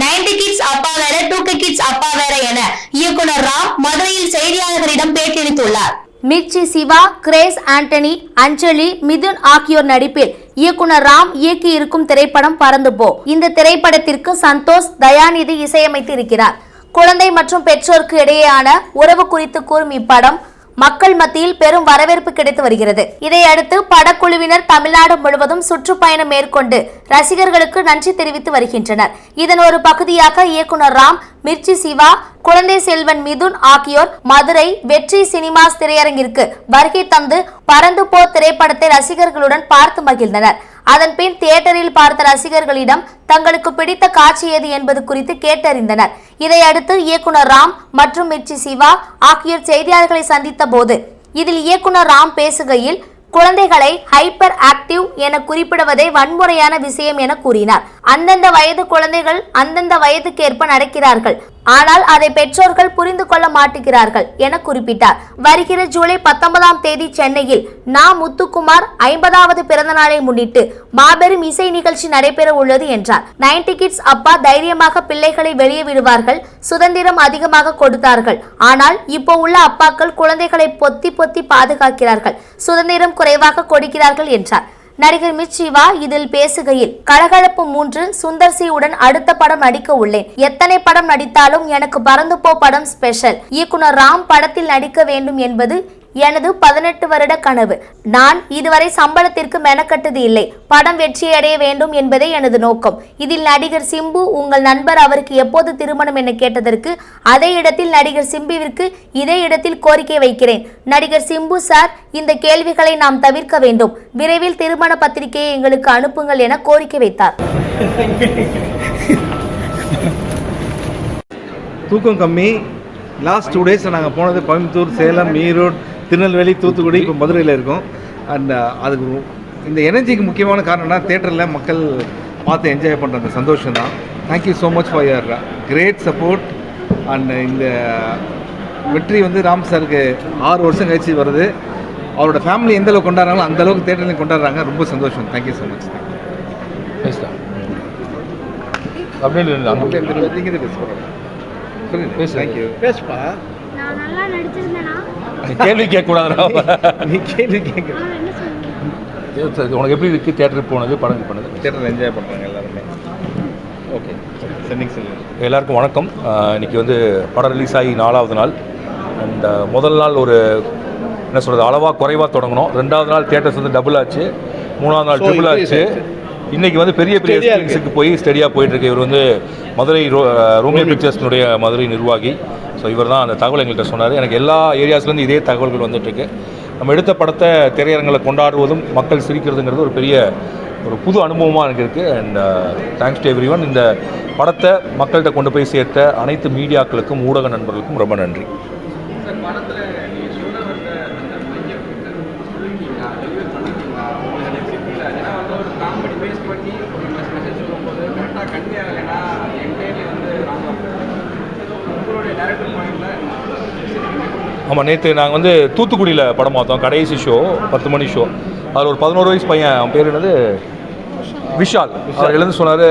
Ninety kids அப்பா வேற two K kids அப்பா வேற என இயக்குனர் ராம் மதுரையில் செய்தியாளர்களிடம் பேட்டியளித்துள்ளார். மிர்ச்சி சிவா கிரேஸ் ஆண்டனி அஞ்சலி மிதுன் ஆகியோர் நடிப்பில் இயக்குனர் ராம் இயக்கி இருக்கும் திரைப்படம் பறந்து போ. இந்த திரைப்படத்திற்கு சந்தோஷ் தயாநிதி இசையமைத்து இருக்கிறார் குழந்தை மற்றும் பெற்றோருக்கு இடையேயான உறவு குறித்து கூறும் இப்படம் மக்கள் மத்தியில் பெரும் வரவேற்பு கிடைத்து வருகிறது. இதையடுத்து படக்குழுவினர் தமிழ்நாடு முழுவதும் சுற்றுப்பயணம் மேற்கொண்டு ரசிகர்களுக்கு நன்றி தெரிவித்து வருகின்றனர். இதன் ஒரு பகுதியாக இயக்குனர் ராம் மிர்ச்சி சிவா குழந்தை செல்வன் மிதுன் ஆகியோர் மதுரை வெற்றி சினிமாஸ் திரையரங்கிற்கு வருகை தந்து பறந்து போ திரைப்படத்தை ரசிகர்களுடன் பார்த்து மகிழ்ந்தனர். அதன் பின் தியேட்டரில் பார்த்த ரசிகர்களிடம் தங்களுக்கு பிடித்த காட்சி எது என்பது குறித்து கேட்டறிந்தனர். இதையடுத்து இயக்குனர் ராம் மற்றும் மிர்ச்சி சிவா ஆகியோர் செய்தியாளர்களை சந்தித்த போது இதில் இயக்குனர் ராம் பேசுகையில் குழந்தைகளை ஹைப்பர் ஆக்டிவ் என குறிப்பிடுவதே வன்முறையான விஷயம் என கூறினார். அந்தந்த வயது குழந்தைகள் அந்தந்த வயதுக்கேற்ப நடக்கிறார்கள். ஆனால் அதை பெற்றோர்கள் புரிந்து கொள்ள மாட்டுகிறார்கள் என குறிப்பிட்டார். வருகிற ஜூலை பத்தொன்பதாம் தேதி சென்னையில் நா. முத்துக்குமார் ஐம்பதாவது பிறந்த நாளை முன்னிட்டு மாபெரும் இசை நிகழ்ச்சி நடைபெற உள்ளது என்றார். நைன்டி கிட்ஸ் அப்பா தைரியமாக பிள்ளைகளை வெளியே விடுவார்கள் சுதந்திரம் அதிகமாக கொடுத்தார்கள். ஆனால் இப்போ உள்ள அப்பாக்கள் குழந்தைகளை பொத்தி பொத்தி பாதுகாக்கிறார்கள் சுதந்திரம் குறைவாக கொடுக்கிறார்கள் என்றார். நடிகர் மிச்சிவா இதில் பேசுகையில் கலகலப்பு மூன்று சுந்தர் அடுத்த படம் நடிக்க உள்ளேன். எத்தனை படம் நடித்தாலும் எனக்கு பறந்து போ படம் ஸ்பெஷல். இயக்குனர் ராம் படத்தில் நடிக்க வேண்டும் என்பது எனது பதினெட்டு வருட கனவு. நான் இதுவரை சம்பளத்திற்கு மெனக்கட்டது இல்லை. படம் வெற்றியடைய வேண்டும் என்பதே எனது நோக்கம். இதில் நடிகர் சிம்பு உங்கள் நண்பர் அவருக்கு எப்போது திருமணம் என கேட்டதற்கு அதே இடத்தில் நடிகர் சிம்புவிற்கு இதே இடத்தில் கோரிக்கை வைக்கிறேன். நடிகர் சிம்பு சார் இந்த கேள்விகளை நாம் தவிர்க்க வேண்டும். விரைவில் திருமண பத்திரிகையை எங்களுக்கு அனுப்புங்கள் என கோரிக்கை வைத்தார். தூக்கம் கம்மி. லாஸ்ட் டூ டேஸ் நாங்கள் போனது கோயம்புத்தூர் சேலம் ஈரோடு திருநெல்வேலி தூத்துக்குடி இப்போ மதுரையில் இருக்கோம். அண்ட் அதுக்கு இந்த எனர்ஜிக்கு முக்கியமான காரணம்னா தேட்டரில் மக்கள் பார்த்து என்ஜாய் பண்ணுற அந்த சந்தோஷம் தான். Thank you so much for your great support and இந்த வெற்றி வந்து ராம் சாருக்கு ஆறு வருஷம் கழிச்சு வருது. அவரோட ஃபேமிலி எந்த அளவுக்கு கொண்டாடுறாங்களோ அந்த அளவுக்கு தேட்டர்லையும் கொண்டாடுறாங்க. ரொம்ப சந்தோஷம். தேங்க்யூ ஸோ மச் அப்படியே இல்லை அங்கே நீங்கள் பேசுகிறோம் பேசு. தேங்க்யூ பேசுப்பா நான் நல்லா நடிச்சிருந்தேனா? கேள்வி கேட்கக்கூடாதுடா. நீ கேள்வி கேட்க. உனக்கு எப்படி இருக்கு? தேட்டருக்கு போனது படம் பண்ணது தேட்டரில் என்ஜாய் பண்ணுறாங்க எல்லாருமே. ஓகே சென்னிங் செல்வன் எல்லாருக்கும் வணக்கம். இன்னைக்கு வந்து படம் ரிலீஸ் ஆகி நாலாவது நாள். அண்ட் முதல் நாள் ஒரு என்ன சொல்கிறது அளவாக குறைவாக தொடங்கணும். ரெண்டாவது நாள் தேட்டர்ஸ் வந்து டபுள் ஆச்சு. மூணாவது நாள் ட்ரிபிள் ஆச்சு. இன்னைக்கு வந்து பெரிய பெரிய. ஸ்க்ரீன்ஸுக்கு போய் ஸ்டெடியாக போயிட்டு இருக்கு. இவர் வந்து மதுரை ரோ ரோமியோ பிக்சர்ஸ்னுடைய மதுரை நிர்வாகி. ஸோ இவர் தான் அந்த தகவல் எங்கள்கிட்ட சொன்னார். எனக்கு எல்லா ஏரியாஸ்லேருந்து இதே தகவல்கள் வந்துட்டுருக்கு. நம்ம எடுத்த படத்தை திரையரங்களை கொண்டாடுவதும் மக்கள் சிரிக்கிறதுங்கிறது ஒரு பெரிய ஒரு புது அனுபவமாக எனக்கு இருக்குது and thanks to everyone இந்த படத்தை மக்கள்கிட்ட கொண்டு போய் சேர்த்த அனைத்து மீடியாக்களுக்கும் ஊடக நண்பர்களுக்கும் ரொம்ப நன்றி. ஆமாம் நேற்று நாங்கள் வந்து தூத்துக்குடியில் படம் பார்த்தோம். கடைசி ஷோ பத்து மணி ஷோ அதில் ஒரு பதினோரு வயசு பையன் அவன் பேர் என்னது? விஷால். அவர் எழுந்து சொன்னார்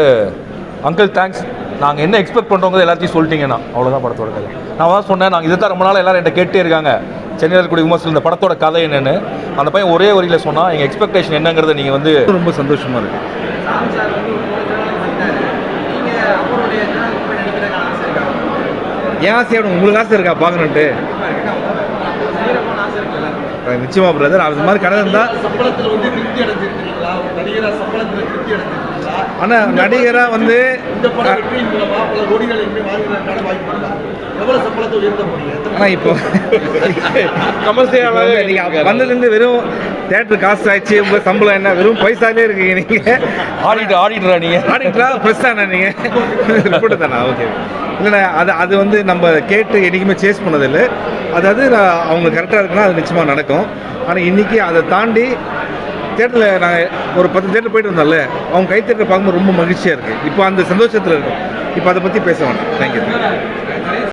அங்கிள் தேங்க்ஸ் நாங்கள் என்ன எக்ஸ்பெக்ட் பண்ணுறோங்க எல்லாத்தையும் சொல்லிட்டீங்கன்னா. அவ்வளோதான் படத்தோட கதை. நான் தான் சொன்னேன் நாங்கள் இதை தான் ரொம்ப நாள் எல்லாரும் என்கிட்ட கேட்டே இருக்காங்க. சென்னையில் இருக்கக்கூடிய விமர்சனம் இந்த படத்தோட கதை என்னன்னு. அந்த பையன் ஒரே வரியில் சொன்னால் எங்கள் எக்ஸ்பெக்டேஷன் என்னங்கிறத நீங்கள் வந்து ரொம்ப சந்தோஷமாக இருக்கு. ஏன் ஆசையோட உங்களுக்கு ஆசை இருக்கா? பார்க்கணுன்ட்டு நிச்சயமா பிரதர் அது மாதிரி கடன் இருந்தால் சம்பளத்தில் வந்து திருப்தி அடைஞ்சிருக்கீங்களா? ஒரு நடிகரா சம்பளத்தில் திருப்தி அடைஞ்சிருக்கீங்களா? ஆனால் நடிகராக வந்து இந்த படம் வெற்றியின் மூலமா பல கோடிகள் இனிமே வாங்குறதுக்கான வாய்ப்பு இருக்கா எவ்வளவு சம்பளத்தை உயர்த்த போறீங்க எத்தனை ஆனால் இப்போ கமர்ஷியல் நீங்கள் வந்ததுலேருந்து வெறும் தேட்டர் காசு ஆயிடுச்சு உங்கள் சம்பளம் என்ன? வெறும் பைசாலே இருக்கீங்க நீங்கள் ஆடிட்டு ஆடிட்டுறா நீங்கள் ஆடிட்டரா ஃப்ரெஷ்ஷாண்ணா நீங்கள் ரிப்போர்ட்டு தானே? ஓகே இல்லைண்ணா அது அது வந்து நம்ம கேட்டு என்றைக்குமே சேஸ் பண்ணதில்லை. அதாவது நான் அவங்க கரெக்டாக இருக்குன்னா அது நிச்சயமாக நடக்கும். ஆனால் இன்றைக்கி அதை தாண்டி தேட்டரில் நாங்கள் ஒரு பத்து தேட்டர் போயிட்டு வந்தோம்ல அவங்க கை தேட்டர் பார்க்கும்போது ரொம்ப மகிழ்ச்சியாக இருக்குது இப்போ அந்த சந்தோஷத்தில் இருக்கும். இப்போ அதை பற்றி பேச வேண்டாம் தேங்க்யூ